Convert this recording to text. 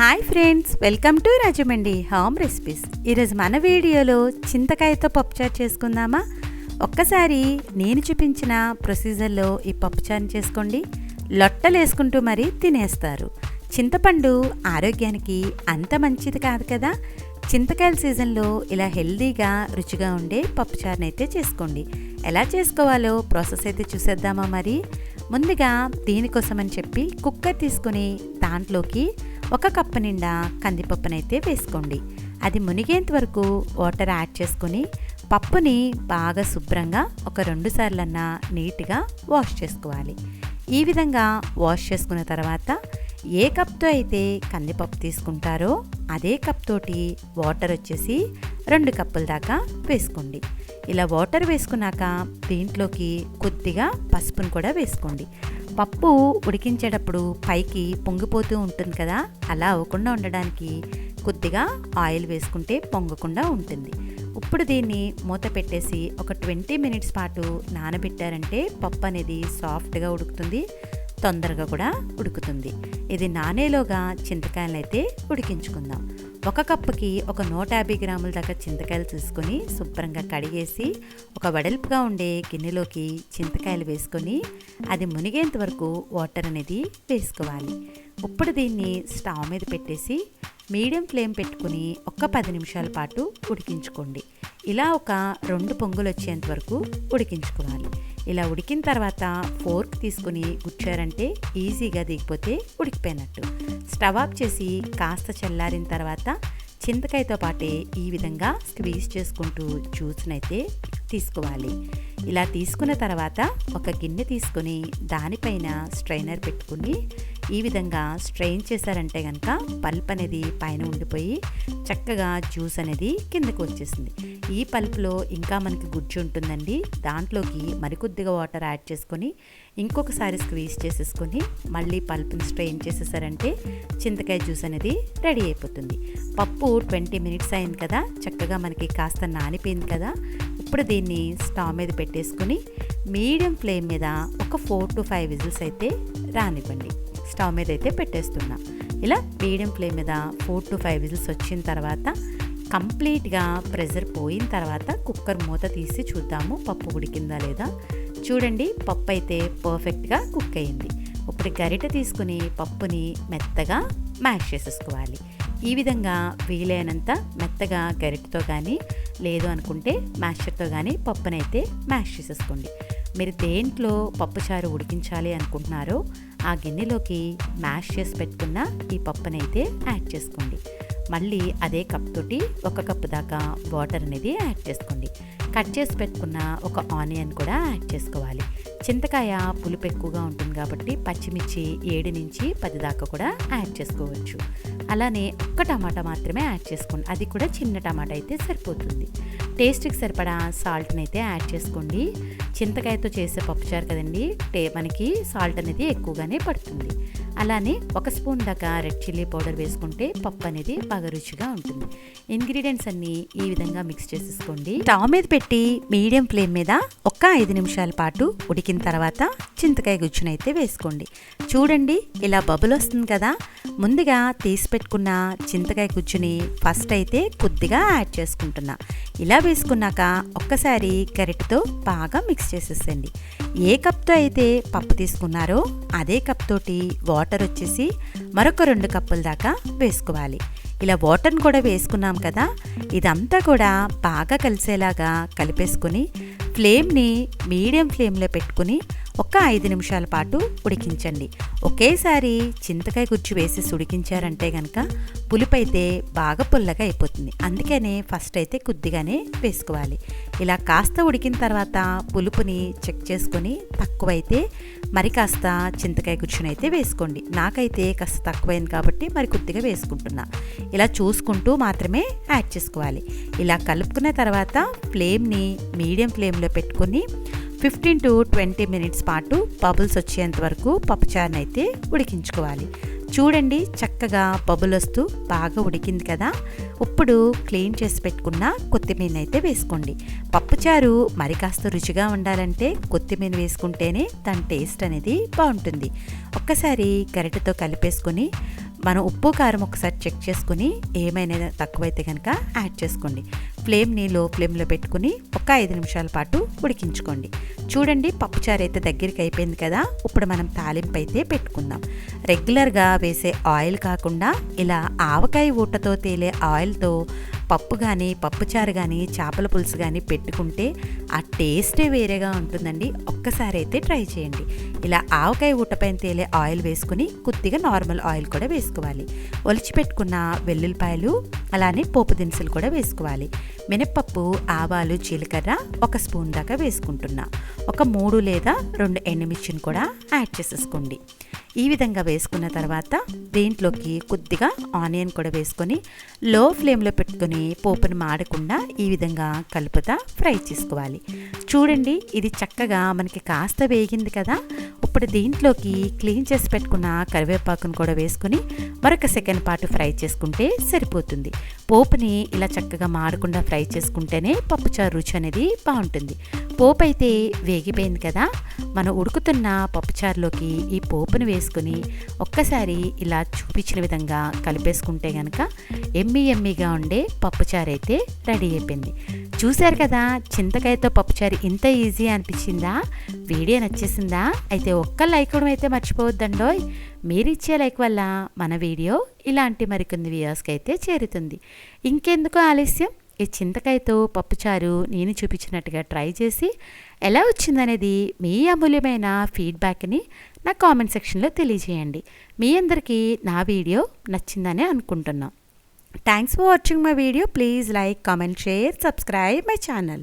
Hi friends welcome to Rajahmundry home recipes ఈరోజు మన వీడియోలో చింతకాయతో పప్పుచారు చేసుకుందామా? ఒక్కసారి నేను చూపించిన ప్రొసీజర్లో ఈ పప్పుచారు చేసుకోండి. లొట్టలు వేసుకుంటూ మరీ తినేస్తారు. చింతపండు ఆరోగ్యానికి అంత మంచిది కాదు కదా? చింతకాయల సీజన్లో ఇలా హెల్దీగా రుచిగా ఉండే పప్పుచారుని అయితే చేసుకోండి. ఎలా చేసుకోవాలో ప్రాసెస్ అయితే చూసేద్దామా మరి? ముందుగా దీనికోసమని చెప్పి కుక్కర్ తీసుకొని దాంట్లోకి ఒక కప్పు నిండా కందిపప్పునైతే వేసుకోండి. అది మునిగేంత వరకు వాటర్ యాడ్ చేసుకొని పప్పుని బాగా శుభ్రంగా ఒక రెండు సార్లన్నా నీట్గా వాష్ చేసుకోవాలి. ఈ విధంగా వాష్ చేసుకున్న తర్వాత ఏ కప్తో అయితే కందిపప్పు తీసుకుంటారో అదే కప్ తోటి వాటర్ వచ్చేసి రెండు కప్పుల దాకా వేసుకోండి. ఇలా వాటర్ వేసుకున్నాక దీంట్లోకి కొద్దిగా పసుపును కూడా వేసుకోండి. పప్పు ఉడికించేటప్పుడు పైకి పొంగిపోతూ ఉంటుంది కదా అలా అవ్వకుండా ఉండడానికి కొద్దిగా ఆయిల్ వేసుకుంటే పొంగకుండా ఉంటుంది. ఇప్పుడు దీన్ని మూత పెట్టేసి ఒక ట్వంటీ మినిట్స్ పాటు నానబెట్టారంటే పప్పు అనేది సాఫ్ట్గా ఉడుకుతుంది తొందరగా కూడా ఉడుకుతుంది. ఇది నానేలోగా చింతకాయలు అయితే ఉడికించుకుందాం. ఒక కప్పుకి ఒక నూట యాభై గ్రాముల దాకా చింతకాయలు తీసుకొని శుభ్రంగా కడిగేసి ఒక వెడల్పుగా ఉండే గిన్నెలోకి చింతకాయలు వేసుకొని అది మునిగేంత వరకు వాటర్ అనేది వేసుకోవాలి. ఇప్పుడు దీన్ని స్టవ్ మీద పెట్టేసి మీడియం ఫ్లేమ్ పెట్టుకుని ఒక పది నిమిషాల పాటు ఉడికించుకోండి. ఇలా ఒక రెండు పొంగులు వచ్చేంత వరకు ఉడికించుకోవాలి. ఇలా ఉడికిన తర్వాత ఫోర్క్ తీసుకుని గుచ్చారంటే ఈజీగా దిగిపోతే ఉడికిపోయినట్టు. స్టవ్ ఆఫ్ చేసి కాస్త చల్లారిన తర్వాత చింతకాయతో పాటే ఈ విధంగా స్క్వీజ్ చేసుకుంటూ జ్యూస్నైతే తీసుకోవాలి. ఇలా తీసుకున్న తర్వాత ఒక గిన్నె తీసుకొని దానిపైన స్ట్రైనర్ పెట్టుకుని ఈ విధంగా స్ట్రెయిన్ చేశారంటే కనుక పల్ప్ అనేది పైన ఉండిపోయి చక్కగా జ్యూస్ అనేది కిందకు వచ్చేసింది. ఈ పల్ప్లో ఇంకా మనకి గుజ్జు ఉంటుందండి. దాంట్లోకి మరికొద్దిగా వాటర్ యాడ్ చేసుకొని ఇంకొకసారి స్క్వీజ్ చేసేసుకొని మళ్ళీ పల్ప్ని స్ట్రెయిన్ చేసేసారంటే చింతకాయ జ్యూస్ అనేది రెడీ అయిపోతుంది. పప్పు ట్వంటీ మినిట్స్ అయింది కదా చక్కగా మనకి కాస్త నానిపోయింది కదా ఇప్పుడు దీన్ని స్టవ్ మీద పెట్టేసుకుని మీడియం ఫ్లేమ్ మీద ఒక ఫోర్ టు ఫైవ్ విజిల్స్ అయితే రానివ్వండి. స్టవ్ మీద అయితే పెట్టేస్తున్నాం. ఇలా మీడియం ఫ్లేమ్ మీద ఫోర్ టు ఫైవ్ విజిల్స్ వచ్చిన తర్వాత కంప్లీట్గా ప్రెషర్ పోయిన తర్వాత కుక్కర్ మూత తీసి చూద్దాము పప్పు ఉడికిందా లేదా. చూడండి పప్పు అయితే పర్ఫెక్ట్గా కుక్ అయింది. ఇప్పుడు గరిట తీసుకుని పప్పుని మెత్తగా మ్యాష్ చేసేసుకోవాలి. ఈ విధంగా వీలైనంత మెత్తగా గరిటతో కానీ లేదు అనుకుంటే మ్యాషర్తో కానీ పప్పునైతే మ్యాష్ చేసేసుకోండి. మీరు దేంట్లో పప్పుచారు ఉడికించాలి అనుకుంటున్నారో ఆ గిన్నెలోకి మ్యాష్ చేసి పెట్టుకున్న ఈ పప్పునైతే యాడ్ చేసుకోండి. మళ్ళీ అదే కప్ తోటి ఒక కప్పు దాకా వాటర్ అనేది యాడ్ చేసుకోండి. కట్ చేసి పెట్టుకున్న ఒక ఆనియన్ కూడా యాడ్ చేసుకోవాలి. చింతకాయ పులుపు ఎక్కువగా ఉంటుంది కాబట్టి పచ్చిమిర్చి ఏడు నుంచి పది దాకా కూడా యాడ్ చేసుకోవచ్చు. అలానే ఒక్క టమాటా మాత్రమే యాడ్ చేసుకోండి. అది కూడా చిన్న టమాటా అయితే సరిపోతుంది. టేస్ట్కి సరిపడా సాల్ట్ని అయితే యాడ్ చేసుకోండి. చింతకాయతో చేసే పప్పుచారు కదండి టే మనకి సాల్ట్ అనేది ఎక్కువగానే పడుతుంది. అలానే ఒక స్పూన్ దాకా రెడ్ చిల్లీ పౌడర్ వేసుకుంటే పప్పు అనేది బాగా రుచిగా ఉంటుంది. ఇంగ్రీడియంట్స్ అన్నీ ఈ విధంగా మిక్స్ చేసేసుకోండి. స్టవ్ మీద పెట్టి మీడియం ఫ్లేమ్ మీద ఒక్క ఐదు నిమిషాల పాటు ఉడికిన తర్వాత చింతకాయ గుజ్జునైతే వేసుకోండి. చూడండి ఇలా బబుల్ వస్తుంది కదా. ముందుగా తీసి పెట్టుకున్న చింతకాయ గుజ్జుని ఫస్ట్ అయితే కొద్దిగా యాడ్ చేసుకుంటున్నా. ఇలా వేసుకున్నాక ఒక్కసారి గరిటతో బాగా మిక్స్ చేసేసండి ఏ కప్తో అయితే పప్పు తీసుకున్నారో అదే కప్ తోటి వాటర్ వచ్చేసి మరొక రెండు కప్పుల దాకా వేసుకోవాలి. ఇలా వాటర్ని కూడా వేసుకున్నాం కదా ఇదంతా కూడా బాగా కలిసేలాగా కలిపేసుకొని ఫ్లేమ్ని మీడియం ఫ్లేమ్లో పెట్టుకుని ఒక ఐదు నిమిషాల పాటు ఉడికించండి. ఒకేసారి చింతకాయ గుజ్జు వేసి ఉడికించారంటే కనుక పులుపు అయితే బాగా పుల్లగా అయిపోతుంది. అందుకనే ఫస్ట్ అయితే కొద్దిగానే వేసుకోవాలి. ఇలా కాస్త ఉడికిన తర్వాత పులుపుని చెక్ చేసుకొని తక్కువైతే మరి కాస్త చింతకాయ గుజ్జునైతే వేసుకోండి. నాకైతే కాస్త తక్కువైంది కాబట్టి మరి కొద్దిగా వేసుకుంటున్నా. ఇలా చూసుకుంటూ మాత్రమే యాడ్ చేసుకోవాలి. ఇలా కలుపుకున్న తర్వాత ఫ్లేమ్ని మీడియం ఫ్లేమ్లో పెట్టుకొని ఫిఫ్టీన్ టు ట్వంటీ మినిట్స్ పాటు బబుల్స్ వచ్చేంత వరకు పప్పుచారుని అయితే ఉడికించుకోవాలి. చూడండి చక్కగా బబుల్ వస్తూ బాగా ఉడికింది కదా. ఇప్పుడు క్లీన్ చేసి పెట్టుకున్న కొత్తిమీర అయితే వేసుకోండి పప్పుచారు మరి కాస్త రుచిగా ఉండాలంటే కొత్తిమీర వేసుకుంటేనే దాని టేస్ట్ అనేది బాగుంటుంది. ఒక్కసారి గరిటెతో కలిపేసుకొని మనం ఉప్పు కారం ఒకసారి చెక్ చేసుకుని ఏమైనా తక్కువైతే కనుక యాడ్ చేసుకోండి. ఫ్లేమ్ని లో ఫ్లేమ్లో పెట్టుకుని ఒక ఐదు నిమిషాల పాటు ఉడికించుకోండి. చూడండి పప్పుచారు అయితే దగ్గరికి అయిపోయింది కదా ఇప్పుడు మనం తాలింపు అయితే పెట్టుకుందాం. రెగ్యులర్గా వేసే ఆయిల్ కాకుండా ఇలా ఆవకాయ ఊటతో తేలే ఆయిల్తో పప్పు కానీ పప్పుచారు కానీ చేపల పులుసు కానీ పెట్టుకుంటే ఆ టేస్టే వేరేగా ఉంటుందండి. ఒక్కసారి అయితే ట్రై చేయండి. ఇలా ఆవకాయ ఊటపైన తేలే ఆయిల్ వేసుకుని కొద్దిగా నార్మల్ ఆయిల్ కూడా వేసుకోవాలి. ఒలిచి పెట్టుకున్న వెల్లుల్లిపాయలు అలానే పోపు దినుసులు కూడా వేసుకోవాలి. మినప్పప్పు ఆవాలు జీలకర్ర ఒక స్పూన్ దాకా వేసుకుంటున్నా. ఒక మూడు లేదా రెండు ఎండుమిర్చిని కూడా యాడ్ చేసేసుకోండి. ఈ విధంగా వేసుకున్న తర్వాత దీంట్లోకి కొద్దిగా ఆనియన్ కూడా వేసుకొని లో ఫ్లేమ్లో పెట్టుకొని పోపుని మాడకుండా ఈ విధంగా కలుపుతా ఫ్రై చేసుకోవాలి. చూడండి ఇది చక్కగా మనకి కాస్త వేగింది కదా? ఇప్పుడు దీంట్లోకి క్లీన్ చేసి పెట్టుకున్న కరివేపాకును కూడా వేసుకొని మరొక సెకండ్ పాటు ఫ్రై చేసుకుంటే సరిపోతుంది. పోపుని ఇలా చక్కగా మాడకుండా ఫ్రై చేసుకుంటేనే పప్పుచారు రుచి అనేది బాగుంటుంది. పోపు అయితే వేగిపోయింది కదా మనం ఉడుకుతున్న పప్పుచారులోకి ఈ పోపును వేసుకుని ఒక్కసారి ఇలా చూపించిన విధంగా కలిపేసుకుంటే కనుక ఎమ్మి ఎమ్మిగా ఉండే పప్పుచారు అయితే రెడీ అయిపోయింది. చూశారు కదా చింతకాయతో పప్పుచారు ఇంత ఈజీ అనిపించిందా? వీడియో నచ్చేసిందా? అయితే ఒక్క లైక్ కూడా అయితే మర్చిపోవద్దండోయ్. మీరిచ్చే లైక్ వల్ల మన వీడియో ఇలాంటి మరికొన్ని వ్యూస్కి అయితే చేరుతుంది. ఇంకెందుకు ఆలస్యం? ఈ చింతకాయతో పప్పుచారు నేను చూపించినట్టుగా ట్రై చేసి ఎలా వచ్చిందనేది మీ అమూల్యమైన ఫీడ్బ్యాక్ని నా కామెంట్ సెక్షన్లో తెలియజేయండి. మీ అందరికీ నా వీడియో నచ్చిందనే అనుకుంటున్నాం. Thanks for watching my video please like comment share subscribe my channel